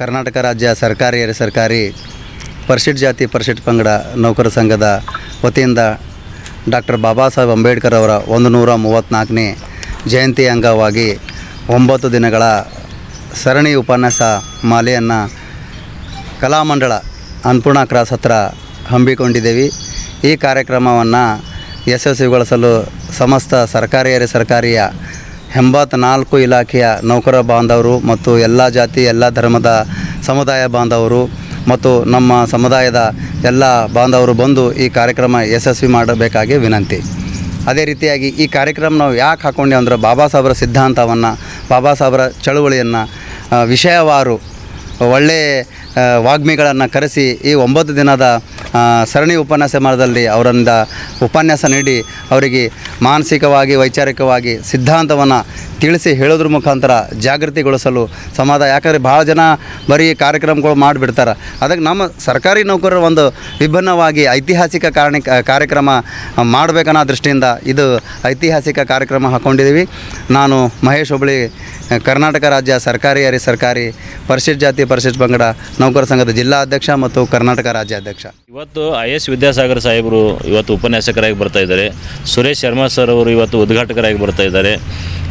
ಕರ್ನಾಟಕ ರಾಜ್ಯ ಸರ್ಕಾರಿ ಹಿರಿಯ ಸರ್ಕಾರಿ ಪರಿಶಿಷ್ಟ ಜಾತಿ ಪರಿಶಿಷ್ಟ ಪಂಗಡ ನೌಕರ ಸಂಘದ ವತಿಯಿಂದ ಡಾಕ್ಟರ್ ಬಾಬಾ ಸಾಹೇಬ್ ಅಂಬೇಡ್ಕರ್ ಅವರ ಒಂದು ನೂರ ಮೂವತ್ತ್ನಾಲ್ಕನೇ ಜಯಂತಿ ಅಂಗವಾಗಿ ಒಂಬತ್ತು ದಿನಗಳ ಸರಣಿ ಉಪನ್ಯಾಸ ಮಾಲೆಯನ್ನು ಕಲಾಮಂಡಳ ಅನ್ನಪೂರ್ಣ ಕ್ರಾಸ್ ಹತ್ರ ಹಮ್ಮಿಕೊಂಡಿದ್ದೇವೆ. ಈ ಕಾರ್ಯಕ್ರಮವನ್ನು ಯಶಸ್ವಿಗೊಳಿಸಲು ಸಮಸ್ತ ಸರ್ಕಾರಿ ಸರ್ಕಾರಿಯ ಎಂಬತ್ನಾಲ್ಕು ಇಲಾಖೆಯ ನೌಕರ ಬಾಂಧವರು ಮತ್ತು ಎಲ್ಲ ಜಾತಿ, ಎಲ್ಲ ಧರ್ಮದ ಸಮುದಾಯ ಬಾಂಧವರು ಮತ್ತು ನಮ್ಮ ಸಮುದಾಯದ ಎಲ್ಲ ಬಾಂಧವರು ಬಂದು ಈ ಕಾರ್ಯಕ್ರಮ ಯಶಸ್ವಿ ಮಾಡಬೇಕಾಗಿ ವಿನಂತಿ. ಅದೇ ರೀತಿಯಾಗಿ ಈ ಕಾರ್ಯಕ್ರಮ ನಾವು ಯಾಕೆ ಹಾಕ್ಕೊಂಡೆ ಅಂದ್ರೆ ಬಾಬಾ ಸಾಹೇಬರ ಸಿದ್ಧಾಂತವನ್ನು, ಬಾಬಾ ಸಾಹೇಬರ ಚಳುವಳಿಯನ್ನು ವಿಷಯವಾರು ಒಳ್ಳೆಯ ವಾಗ್ಮಿಗಳನ್ನು ಕರೆಸಿ ಈ ಒಂಬತ್ತು ದಿನದ ಸರಣಿ ಉಪನ್ಯಾಸ ಮಾಡದಲ್ಲಿ ಅವರಿಂದ ಉಪನ್ಯಾಸ ನೀಡಿ ಅವರಿಗೆ ಮಾನಸಿಕವಾಗಿ, ವೈಚಾರಿಕವಾಗಿ ಸಿದ್ಧಾಂತವನ್ನು ತಿಳಿಸಿ ಹೇಳೋದ್ರ ಮುಖಾಂತರ ಜಾಗೃತಿಗೊಳಿಸಲು ಸಮಾಜ ಯಾಕಂದರೆ ಭಾಳ ಜನ ಬರೀ ಕಾರ್ಯಕ್ರಮಗಳು ಮಾಡಿಬಿಡ್ತಾರೆ. ಅದಕ್ಕೆ ನಮ್ಮ ಸರ್ಕಾರಿ ನೌಕರರು ಒಂದು ವಿಭಿನ್ನವಾಗಿ ಐತಿಹಾಸಿಕ ಕಾರಣ, ಕಾರ್ಯಕ್ರಮ ಮಾಡಬೇಕನ್ನೋ ದೃಷ್ಟಿಯಿಂದ ಇದು ಐತಿಹಾಸಿಕ ಕಾರ್ಯಕ್ರಮ ಹಾಕ್ಕೊಂಡಿದ್ದೀವಿ ನಾನು ಮಹೇಶ್ ಹುಬ್ಳಿ, ಕರ್ನಾಟಕ ರಾಜ್ಯ ಸರ್ಕಾರಿ ಹರಿ ಸರ್ಕಾರಿ ಪರಿಶಿಷ್ಟ ಜಾತಿ ಪರಿಶಿಷ್ಟ ಪಂಗಡ ನೌಕರ ಸಂಘದ ಜಿಲ್ಲಾ ಅಧ್ಯಕ್ಷ ಮತ್ತು ಕರ್ನಾಟಕ ರಾಜ್ಯಾಧ್ಯಕ್ಷ. ಇವತ್ತು ಐ ಎಸ್ ವಿದ್ಯಾಸಾಗರ್ ಸಾಹೇಬರು ಇವತ್ತು ಉಪನ್ಯಾಸಕರಾಗಿ ಬರ್ತಾ ಇದ್ದಾರೆ. ಸುರೇಶ್ ಶರ್ಮಾ ಸರ್ ಅವರು ಇವತ್ತು ಉದ್ಘಾಟಕರಾಗಿ ಬರ್ತಾ ಇದ್ದಾರೆ.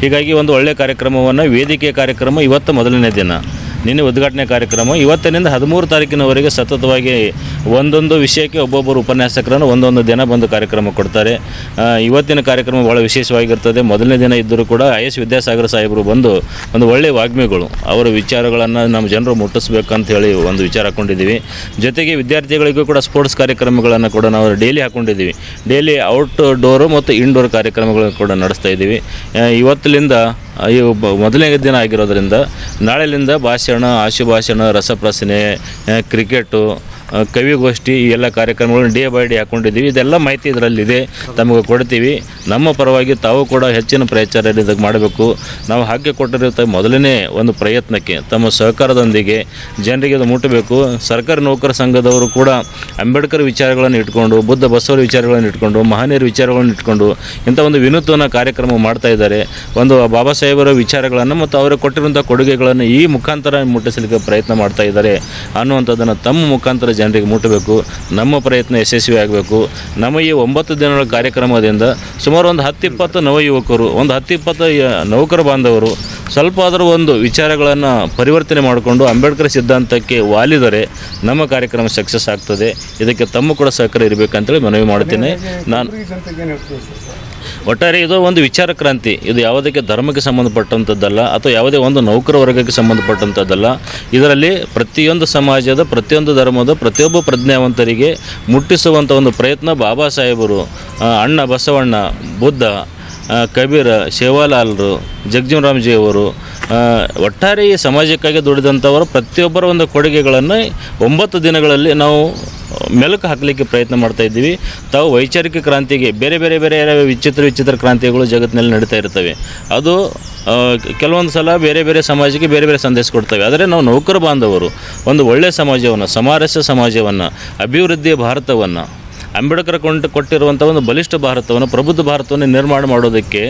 ಹೀಗಾಗಿ ಒಂದು ಒಳ್ಳೆಯ ಕಾರ್ಯಕ್ರಮವನ್ನು ವೇದಿಕೆ ಕಾರ್ಯಕ್ರಮ ಇವತ್ತು ಮೊದಲನೇ ದಿನ. ನಿನ್ನೆ ಉದ್ಘಾಟನೆ ಕಾರ್ಯಕ್ರಮ, ಇವತ್ತಿನಿಂದ ಹದಿಮೂರು ತಾರೀಕಿನವರೆಗೆ ಸತತವಾಗಿ ಒಂದೊಂದು ವಿಷಯಕ್ಕೆ ಒಬ್ಬೊಬ್ಬರು ಉಪನ್ಯಾಸಕರನ್ನು ಒಂದೊಂದು ದಿನ ಬಂದು ಕಾರ್ಯಕ್ರಮ ಕೊಡ್ತಾರೆ. ಇವತ್ತಿನ ಕಾರ್ಯಕ್ರಮ ಭಾಳ ವಿಶೇಷವಾಗಿರ್ತದೆ. ಮೊದಲನೇ ದಿನ ಇದ್ದರೂ ಕೂಡ ಐ ಎಸ್ ವಿದ್ಯಾಸಾಗರ ಸಾಹೇಬರು ಬಂದು ಒಂದು ಒಳ್ಳೆಯ ವಾಗ್ಮಿಗಳು. ಅವರ ವಿಚಾರಗಳನ್ನು ನಮ್ಮ ಜನರು ಮುಟ್ಟಿಸ್ಬೇಕಂತ ಹೇಳಿ ಒಂದು ವಿಚಾರ ಹಾಕ್ಕೊಂಡಿದ್ದೀವಿ ಜೊತೆಗೆ ವಿದ್ಯಾರ್ಥಿಗಳಿಗೂ ಕೂಡ ಸ್ಪೋರ್ಟ್ಸ್ ಕಾರ್ಯಕ್ರಮಗಳನ್ನು ಕೂಡ ನಾವು ಡೈಲಿ ಹಾಕ್ಕೊಂಡಿದ್ದೀವಿ ಡೈಲಿ ಔಟ್ ಡೋರು ಮತ್ತು ಇಂಡೋರ್ ಕಾರ್ಯಕ್ರಮಗಳನ್ನು ಕೂಡ ನಡೆಸ್ತಾ ಇದ್ದೀವಿ. ಇವತ್ತಿನಿಂದ ಈ ಮೊದಲನೇ ದಿನ ಆಗಿರೋದ್ರಿಂದ ನಾಳೆಲಿಂದ ಭಾಷಣ, ಆಶುಭಾಷಣ ರಸಪ್ರಶ್ನೆ ಕ್ರಿಕೆಟು ಕವಿಗೋಷ್ಠಿ ಈ ಎಲ್ಲ ಕಾರ್ಯಕ್ರಮಗಳನ್ನು ಡೇ ಬೈ ಡೇ ಹಾಕೊಂಡಿದ್ದೀವಿ. ಇದೆಲ್ಲ ಮಾಹಿತಿ ಇದರಲ್ಲಿದೆ. ತಮಗೆ ಕೊಡ್ತೀವಿ. ನಮ್ಮ ಪರವಾಗಿ ತಾವು ಕೂಡ ಹೆಚ್ಚಿನ ಪ್ರಚಾರ ಇದಕ್ಕೆ ಮಾಡಬೇಕು. ನಾವು ಹಾಕಿ ಕೊಟ್ಟಿರುವಂಥ ಮೊದಲನೇ ಒಂದು ಪ್ರಯತ್ನಕ್ಕೆ, ತಮ್ಮ ಸಹಕಾರದೊಂದಿಗೆ ಜನರಿಗೆ ಅದು ಮುಟ್ಟಬೇಕು. ಸರ್ಕಾರಿ ನೌಕರ ಸಂಘದವರು ಕೂಡ ಅಂಬೇಡ್ಕರ್ ವಿಚಾರಗಳನ್ನು ಇಟ್ಕೊಂಡು, ಬುದ್ಧ ಬಸವರ ವಿಚಾರಗಳನ್ನು ಇಟ್ಕೊಂಡು, ಮಹನೀಯರ ವಿಚಾರಗಳನ್ನು ಇಟ್ಕೊಂಡು ಇಂಥ ಒಂದು ವಿನೂತನ ಕಾರ್ಯಕ್ರಮ ಮಾಡ್ತಾ ಇದ್ದಾರೆ. ಒಂದು ಬಾಬಾ ಸಾಹೇಬರ ವಿಚಾರಗಳನ್ನು ಮತ್ತು ಅವರು ಕೊಟ್ಟಿರುವಂಥ ಕೊಡುಗೆಗಳನ್ನು ಈ ಮುಖಾಂತರ ಮುಟ್ಟಿಸಲಿಕ್ಕೆ ಪ್ರಯತ್ನ ಮಾಡ್ತಾ ಇದ್ದಾರೆ ಅನ್ನುವಂಥದ್ದನ್ನು ತಮ್ಮ ಮುಖಾಂತರ ಜನರಿಗೆ ಮುಟ್ಟಬೇಕು. ನಮ್ಮ ಪ್ರಯತ್ನ ಯಶಸ್ವಿ ಆಗಬೇಕು. ನಮ್ಮ ಈ ಒಂಬತ್ತು ದಿನಗಳ ಕಾರ್ಯಕ್ರಮದಿಂದ ಸುಮಾರು ಒಂದು ಹತ್ತಿಪ್ಪತ್ತು ನವ ಯುವಕರು ಒಂದು ಹತ್ತಿಪ್ಪತ್ತು ಯ- ನೌಕರ ಬಾಂಧವರು ಸ್ವಲ್ಪ ಆದರೂ ಒಂದು ವಿಚಾರಗಳನ್ನು ಪರಿವರ್ತನೆ ಮಾಡಿಕೊಂಡು ಅಂಬೇಡ್ಕರ್ ಸಿದ್ಧಾಂತಕ್ಕೆ ವಾಲಿದರೆ ನಮ್ಮ ಕಾರ್ಯಕ್ರಮ ಸಕ್ಸಸ್ ಆಗ್ತದೆ. ಇದಕ್ಕೆ ತಮ್ಮ ಕೂಡ ಸಹಕಾರ ಇರಬೇಕಂತೇಳಿ ಮನವಿ ಮಾಡ್ತೀನಿ ನಾನು ಒಟ್ಟಾರೆ ಇದು ಒಂದು ವಿಚಾರ ಕ್ರಾಂತಿ. ಇದು ಯಾವುದಕ್ಕೆ ಧರ್ಮಕ್ಕೆ ಸಂಬಂಧಪಟ್ಟಂಥದ್ದಲ್ಲ, ಅಥವಾ ಯಾವುದೇ ಒಂದು ನೌಕರ ವರ್ಗಕ್ಕೆ ಸಂಬಂಧಪಟ್ಟಂಥದ್ದಲ್ಲ. ಇದರಲ್ಲಿ ಪ್ರತಿಯೊಂದು ಸಮಾಜದ, ಪ್ರತಿಯೊಂದು ಧರ್ಮದ, ಪ್ರತಿಯೊಬ್ಬ ಪ್ರಜ್ಞಾವಂತರಿಗೆ ಮುಟ್ಟಿಸುವಂಥ ಒಂದು ಪ್ರಯತ್ನ ಬಾಬಾ ಸಾಹೇಬರು ಅಣ್ಣ ಬಸವಣ್ಣ, ಬುದ್ಧ ಕಬೀರ, ಶಿವಲಾಲ್ರು, ಜಗಜೀವನರಾಮ್ಜಿಯವರು ಅವರು ಒಟ್ಟಾರೆ ಈ ಸಮಾಜಕ್ಕಾಗಿ ದುಡಿದಂಥವರು ಪ್ರತಿಯೊಬ್ಬರ ಒಂದು ಕೊಡುಗೆಗಳನ್ನು ಒಂಬತ್ತು ದಿನಗಳಲ್ಲಿ ನಾವು ಮೆಲುಕು ಹಾಕಲಿಕ್ಕೆ ಪ್ರಯತ್ನ ಮಾಡ್ತಾ ಇದ್ದೀವಿ. ತಾವು ವೈಚಾರಿಕ ಕ್ರಾಂತಿಗೆ ಬೇರೆ ಬೇರೆ ಬೇರೆ ವಿಚಿತ್ರ ವಿಚಿತ್ರ ಕ್ರಾಂತಿಗಳು ಜಗತ್ತಿನಲ್ಲಿ ನಡೀತಾ ಇರ್ತವೆ. ಅದು ಕೆಲವೊಂದು ಸಲ ಬೇರೆ ಬೇರೆ ಸಮಾಜಕ್ಕೆ ಬೇರೆ ಬೇರೆ ಸಂದೇಶ ಕೊಡ್ತವೆ. ಆದರೆ ನಾವು ನೌಕರ ಬಾಂಧವರು. ಒಂದು ಒಳ್ಳೆಯ ಸಮಾಜವನ್ನು, ಸಮಾರಸ್ಯ ಸಮಾಜವನ್ನು, ಅಭಿವೃದ್ಧಿಯ ಭಾರತವನ್ನು ಅಂಬೇಡ್ಕರ್ ಕೊಂಡು ಕೊಟ್ಟಿರುವಂಥ ಒಂದು ಬಲಿಷ್ಠ ಭಾರತವನ್ನು, ಪ್ರಬುದ್ಧ ಭಾರತವನ್ನು ನಿರ್ಮಾಣ ಮಾಡೋದಕ್ಕೆ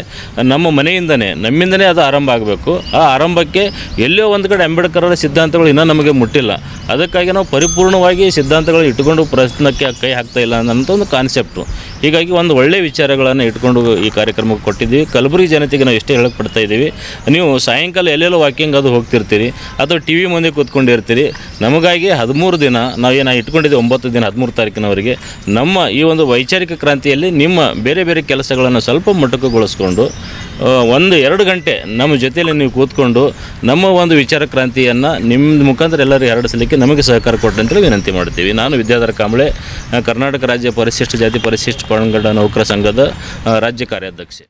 ನಮ್ಮ ಮನೆಯಿಂದನೇ, ನಮ್ಮಿಂದನೇ ಅದು ಆರಂಭ ಆಗಬೇಕು. ಆ ಆರಂಭಕ್ಕೆ ಎಲ್ಲೋ ಒಂದು ಕಡೆ ಅಂಬೇಡ್ಕರರ ಸಿದ್ಧಾಂತಗಳು ಇನ್ನೂ ನಮಗೆ ಮುಟ್ಟಿಲ್ಲ. ಅದಕ್ಕಾಗಿ ನಾವು ಪರಿಪೂರ್ಣವಾಗಿ ಸಿದ್ಧಾಂತಗಳು ಇಟ್ಟುಕೊಂಡು ಪ್ರಯತ್ನಕ್ಕೆ ಕೈ ಹಾಕ್ತಾ ಇಲ್ಲ ಅನ್ನೋಂಥ ಒಂದು ಕಾನ್ಸೆಪ್ಟು ಹೀಗಾಗಿ ಒಂದು ಒಳ್ಳೆಯ ವಿಚಾರಗಳನ್ನು ಇಟ್ಕೊಂಡು ಈ ಕಾರ್ಯಕ್ರಮಕ್ಕೆ ಕೊಟ್ಟಿದ್ದೀವಿ. ಕಲಬುರಗಿ ಜನತೆಗೆ ನಾವು ಎಷ್ಟೇ ಹೇಳಕ್ಕೆ ಪಡ್ತಾ ಇದ್ದೀವಿ. ನೀವು ಸಾಯಂಕಾಲ ಎಲ್ಲೆಲ್ಲೋ ವಾಕಿಂಗ್ ಅದು ಹೋಗ್ತಿರ್ತೀರಿ, ಅಥವಾ ಟಿ ವಿ ಮುಂದೆ ಕೂತ್ಕೊಂಡಿರ್ತೀರಿ. ನಮಗಾಗಿ ಹದಿಮೂರು ದಿನ, ನಾವೇನು ಇಟ್ಕೊಂಡಿದ್ದೀವಿ ಒಂಬತ್ತು ದಿನ ಹದಿಮೂರು ತಾರೀಕಿನವರೆಗೆ. ನಮ್ಮ ಈ ಒಂದು ವೈಚಾರಿಕ ಕ್ರಾಂತಿಯಲ್ಲಿ ನಿಮ್ಮ ಬೇರೆ ಬೇರೆ ಕೆಲಸಗಳನ್ನು ಸ್ವಲ್ಪ ಮೊಟಕುಗೊಳಿಸ್ಕೊಂಡು ಒಂದು ಎರಡು ಗಂಟೆ ನಮ್ಮ ಜೊತೆಯಲ್ಲಿ ನೀವು ಕೂತ್ಕೊಂಡು ನಮ್ಮ ಒಂದು ವಿಚಾರ ಕ್ರಾಂತಿಯನ್ನು ನಿಮ್ಮ ಮುಖಾಂತರ ಎಲ್ಲರೂ ಹರಡಿಸಲಿಕ್ಕೆ ನಮಗೆ ಸಹಕಾರ ಕೊಟ್ಟಂತೇಳಿ ವಿನಂತಿ ಮಾಡ್ತೀವಿ. ನಾನು ವಿದ್ಯಾಧರ ಕಾಂಬಳೆ ಕರ್ನಾಟಕ ರಾಜ್ಯ ಪರಿಶಿಷ್ಟ ಜಾತಿ ಪರಿಶಿಷ್ಟ ಪಂಗಡ ನೌಕರ ಸಂಘದ ರಾಜ್ಯ ಕಾರ್ಯಾಧ್ಯಕ್ಷೆ.